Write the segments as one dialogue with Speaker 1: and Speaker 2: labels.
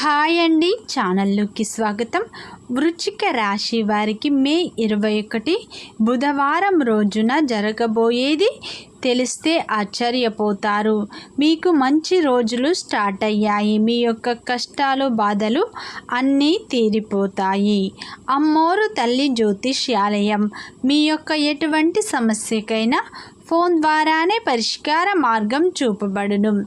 Speaker 1: Hi అండి. ఛానల్లోకి స్వాగతం. వృచ్చిక రాశి వారికి మే ఇరవై ఒకటి బుధవారం రోజున జరగబోయేది తెలిస్తే ఆశ్చర్యపోతారు. మీకు మంచి రోజులు స్టార్ట్ అయ్యాయి. మీ యొక్క కష్టాలు బాధలు అన్నీ తీరిపోతాయి. అమ్మోరు తల్లి జ్యోతిష్యాలయం. మీ యొక్క ఎటువంటి సమస్యకైనా ఫోన్ ద్వారానే పరిష్కార మార్గం చూపబడును.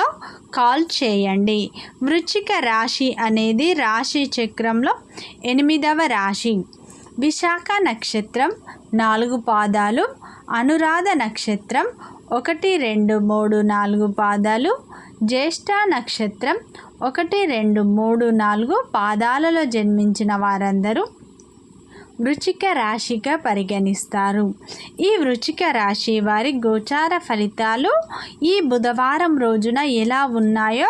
Speaker 1: కాల్ చేయండి. వృచ్చిక రాశి అనేది రాశి చక్రంలో ఎనిమిదవ రాశి. విశాఖ నక్షత్రం నాలుగు పాదాలు అనురాధ నక్షత్రం ఒకటి రెండు మూడు నాలుగు పాదాలు జ్యేష్ఠ నక్షత్రం ఒకటి రెండు మూడు నాలుగు పాదాలలో జన్మించిన వారందరూ వృచిక రాశిగా పరిగణిస్తారు. ఈ వృచిక రాశి వారి గోచార ఫలితాలు ఈ బుధవారం రోజున ఎలా ఉన్నాయో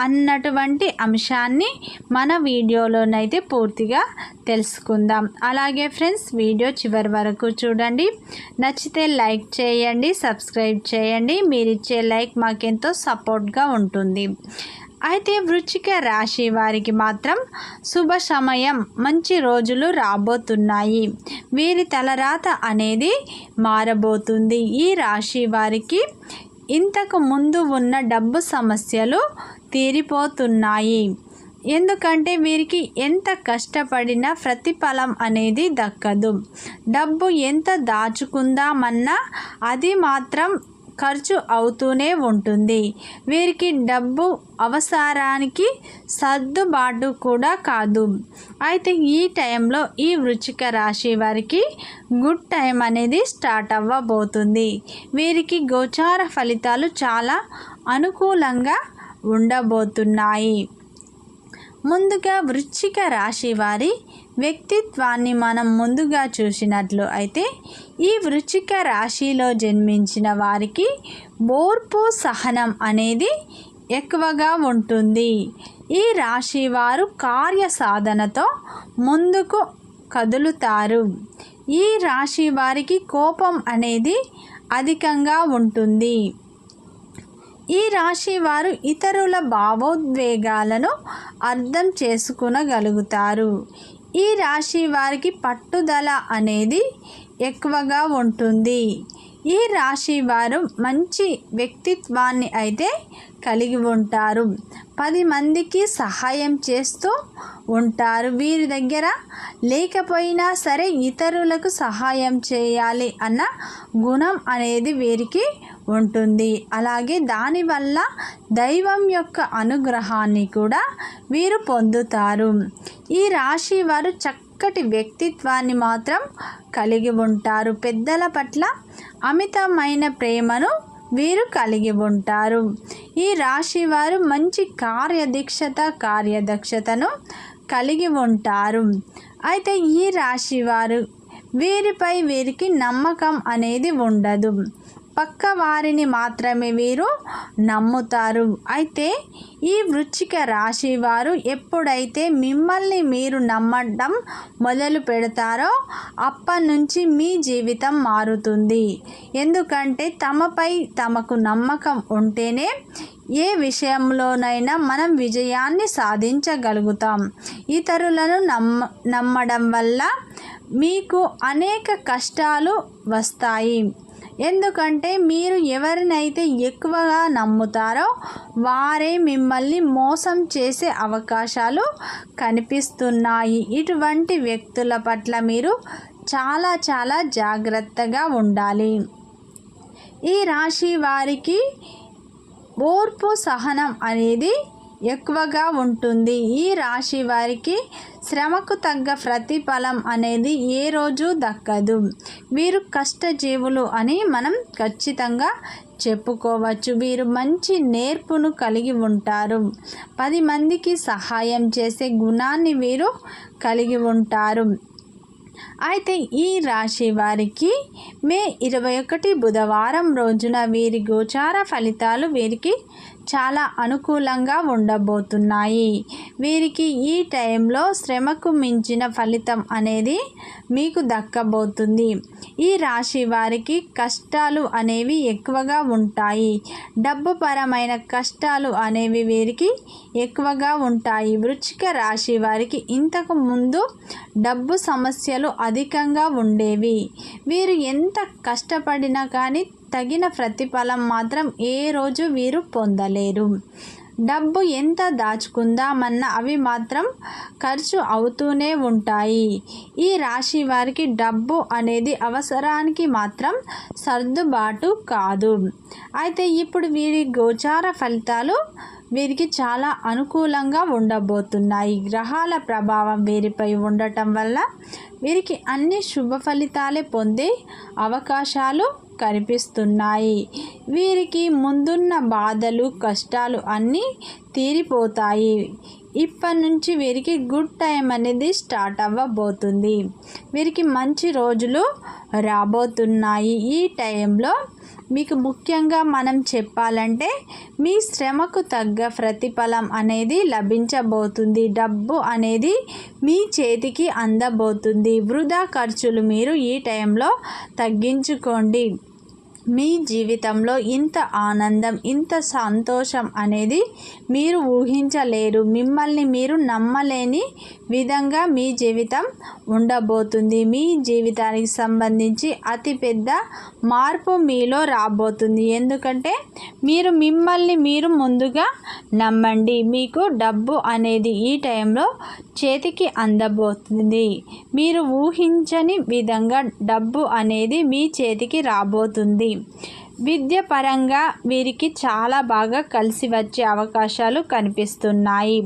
Speaker 1: అన్నటువంటి అంశాన్ని మన వీడియోలోనైతే పూర్తిగా తెలుసుకుందాం. అలాగే ఫ్రెండ్స్ వీడియో చివరి వరకు చూడండి. నచ్చితే లైక్ చేయండి సబ్స్క్రైబ్ చేయండి. మీరిచ్చే లైక్ మాకెంతో సపోర్ట్గా ఉంటుంది. అయితే వృచ్చిక రాశి వారికి మాత్రం శుభ సమయం మంచి రోజులు రాబోతున్నాయి. వీరి తలరాత అనేది మారబోతుంది. ఈ రాశి వారికి ఇంతకు ముందు ఉన్న డబ్బు సమస్యలు తీరిపోతున్నాయి. ఎందుకంటే వీరికి ఎంత కష్టపడినా ప్రతిఫలం అనేది దక్కదు. డబ్బు ఎంత దాచుకుందామన్నా అది మాత్రం ఖర్చు అవుతూనే ఉంటుంది. వీరికి డబ్బు అవసరానికి సర్దుబాటు కూడా కాదు. అయితే ఈ టైంలో ఈ వృచ్చిక రాశి వారికి గుడ్ టైం అనేది స్టార్ట్ అవ్వబోతుంది. వీరికి గోచార ఫలితాలు చాలా అనుకూలంగా ఉండబోతున్నాయి. ముందుగా వృశ్చిక రాశి వారి వ్యక్తిత్వాన్ని మనం ముందుగా చూసినట్లు అయితే ఈ వృశ్చిక రాశిలో జన్మించిన వారికి ఓర్పు సహనం అనేది ఎక్కువగా ఉంటుంది. ఈ రాశి వారు కార్య సాధనతో ముందుకు కదులుతారు. ఈ రాశి వారికి కోపం అనేది అధికంగా ఉంటుంది. ఈ రాశి వారు ఇతరుల భావోద్వేగాలను అర్థం చేసుకునగలుగుతారు. ఈ రాశి వారికి పట్టుదల అనేది ఎక్కువగా ఉంటుంది. ఈ రాశి వారు మంచి వ్యక్తిత్వాన్ని అయితే కలిగి ఉంటారు. పది మందికి సహాయం చేస్తూ ఉంటారు. వీరి దగ్గర లేకపోయినా సరే ఇతరులకు సహాయం చేయాలి అన్న గుణం అనేది వీరికి ఉంటుంది. అలాగే దానివల్ల దైవం యొక్క అనుగ్రహాన్ని కూడా వీరు పొందుతారు. ఈ రాశి వారు చక్కటి వ్యక్తిత్వాన్ని మాత్రం కలిగి ఉంటారు. పెద్దల పట్ల అమితమైన ప్రేమను వీరు కలిగి ఉంటారు. ఈ రాశి వారు మంచి కార్యదీక్షత కార్యదక్షతను కలిగి ఉంటారు. అయితే ఈ రాశి వారు వీరిపై వీరికి నమ్మకం అనేది ఉండదు. పక్క వారిని మాత్రమే వీరు నమ్ముతారు. అయితే ఈ వృచ్చిక రాశి వారు ఎప్పుడైతే మిమ్మల్ని మీరు నమ్మడం మొదలు పెడతారో అప్పటి నుంచి మీ జీవితం మారుతుంది. ఎందుకంటే తమపై తమకు నమ్మకం ఉంటేనే ఏ విషయంలోనైనా మనం విజయాన్ని సాధించగలుగుతాం. ఇతరులను నమ్మ నమ్మడం వల్ల మీకు అనేక కష్టాలు వస్తాయి. ఎందుకంటే మీరు ఎవరినైతే ఎక్కువగా నమ్ముతారో వారే మిమ్మల్ని మోసం చేసే అవకాశాలు కనిపిస్తున్నాయి. ఇటువంటి వ్యక్తుల పట్ల మీరు చాలా చాలా జాగ్రత్తగా ఉండాలి. ఈ రాశి వారికి ఓర్పు సహనం అనేది ఎక్కువగా ఉంటుంది. ఈ రాశి వారికి శ్రమకు తగ్గ ప్రతిఫలం అనేది ఏ రోజు దక్కదు. వీరు కష్టజీవులు అని మనం ఖచ్చితంగా చెప్పుకోవచ్చు. వీరు మంచి నేర్పును కలిగి ఉంటారు. పది మందికి సహాయం చేసే గుణాన్ని వీరు కలిగి ఉంటారు. అయితే ఈ రాశి వారికి మే ఇరవై ఒకటి బుధవారం రోజున వీరి గోచార ఫలితాలు వీరికి చాలా అనుకూలంగా ఉండబోతున్నాయి. వీరికి ఈ టైంలో శ్రమకు మించిన ఫలితం అనేది మీకు దక్కబోతుంది. ఈ రాశి వారికి కష్టాలు అనేవి ఎక్కువగా ఉంటాయి. డబ్బు పరమైన కష్టాలు అనేవి వీరికి ఎక్కువగా ఉంటాయి. వృచ్చిక రాశి వారికి ఇంతకు ముందు డబ్బు సమస్యలు అధికంగా ఉండేవి. వీరు ఎంత కష్టపడినా కానీ తగిన ప్రతిఫలం మాత్రం ఏ రోజు వీరు పొందలేరు. డబ్బు ఎంత దాచుకుందామన్నా అవి మాత్రం ఖర్చు అవుతూనే ఉంటాయి. ఈ రాశి వారికి డబ్బు అనేది అవసరానికి మాత్రం సర్దుబాటు కాదు. అయితే ఇప్పుడు వీరి గోచార ఫలితాలు వీరికి చాలా అనుకూలంగా ఉండబోతున్నాయి. గ్రహాల ప్రభావం వీరిపై ఉండటం వల్ల వీరికి అన్ని శుభ ఫలితాలే పొందే అవకాశాలు కనిపిస్తున్నాయి. వీరికి ముందున్న బాధలు కష్టాలు అన్నీ తీరిపోతాయి. ఇప్పటి నుంచి వీరికి గుడ్ టైం అనేది స్టార్ట్ అవ్వబోతుంది. వీరికి మంచి రోజులు రాబోతున్నాయి. ఈ టైంలో మీకు ముఖ్యంగా మనం చెప్పాలంటే మీ శ్రమకు తగ్గ ప్రతిఫలం అనేది లభించబోతుంది. డబ్బు అనేది మీ చేతికి అందబోతుంది. వృధా ఖర్చులు మీరు ఈ టైంలో తగ్గించుకోండి. మీ జీవితంలో ఇంత ఆనందం ఇంత సంతోషం అనేది మీరు ఊహించలేరు. మిమ్మల్ని మీరు నమ్మలేని విధంగా మీ జీవితం ఉండబోతుంది. మీ జీవితానికి సంబంధించి అతిపెద్ద మార్పు మీలో రాబోతుంది. ఎందుకంటే మీరు మిమ్మల్ని మీరు ముందుగా నమ్మండి. మీకు డబ్బు అనేది ఈ టైంలో చేతికి అందబోతుంది. మీరు ఊహించని విధంగా డబ్బు అనేది మీ చేతికి రాబోతుంది. విద్య పరంగా వీరికి చాలా బాగా కలిసి వచ్చే అవకాశాలు కనిపిస్తున్నాయి.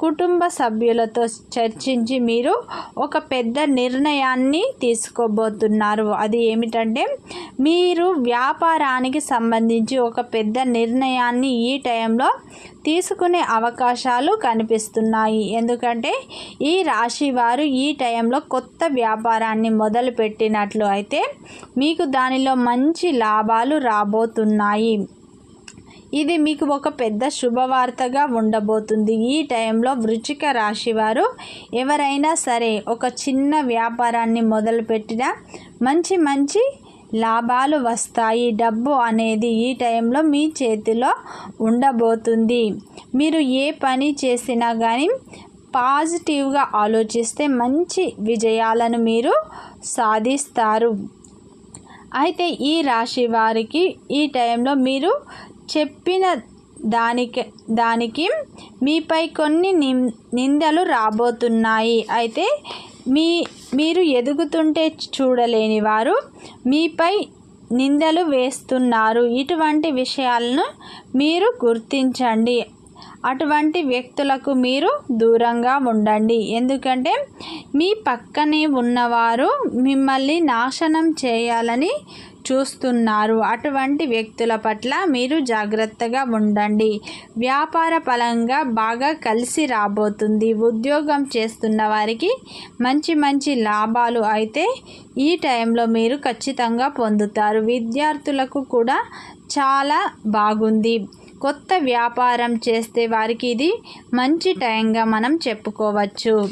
Speaker 1: కుటుంబ సభ్యులతో చర్చించి మీరు ఒక పెద్ద నిర్ణయాన్ని తీసుకోబోతున్నారు. అది ఏమిటంటే మీరు వ్యాపారానికి సంబంధించి ఒక పెద్ద నిర్ణయాన్ని ఈ టైంలో తీసుకునే అవకాశాలు కనిపిస్తున్నాయి. ఎందుకంటే ఈ రాశి వారు ఈ టైంలో కొత్త వ్యాపారాన్ని మొదలుపెట్టినట్లు అయితే మీకు దానిలో మంచి లాభాలు రాబోతున్నాయి. ఇది మీకు ఒక పెద్ద శుభవార్తగా ఉండబోతుంది. ఈ టైంలో వృచ్చిక రాశి వారు ఎవరైనా సరే ఒక చిన్న వ్యాపారాన్ని మొదలుపెట్టిన మంచి మంచి లాభాలు వస్తాయి. డబ్బు అనేది ఈ టైంలో మీ చేతిలో ఉండబోతుంది. మీరు ఏ పని చేసినా కానీ పాజిటివ్గా ఆలోచిస్తే మంచి విజయాలను మీరు సాధిస్తారు. అయితే ఈ రాశి వారికి ఈ టైంలో మీరు చెప్పిన దానికి దానికి మీపై కొన్ని నిందలు రాబోతున్నాయి. అయితే మీ మీరు ఎదుగుతుంటే చూడలేని వారు మీపై నిందలు వేస్తున్నారు. ఇటువంటి విషయాలను మీరు గుర్తించండి. అటువంటి వ్యక్తులకు మీరు దూరంగా ఉండండి. ఎందుకంటే మీ పక్కనే ఉన్నవారు మిమ్మల్ని నాశనం చేయాలని చూస్తున్నారు. అటువంటి వ్యక్తుల పట్ల మీరు జాగ్రత్తగా ఉండండి. వ్యాపార పరంగా బాగా కలిసి రాబోతుంది. ఉద్యోగం చేస్తున్న వారికి మంచి మంచి లాభాలు అయితే ఈ టైంలో మీరు ఖచ్చితంగా పొందుతారు. విద్యార్థులకు కూడా చాలా బాగుంది. కొత్త వ్యాపారం చేస్తే వారికి ఇది మంచి టైంగా మనం చెప్పుకోవచ్చు.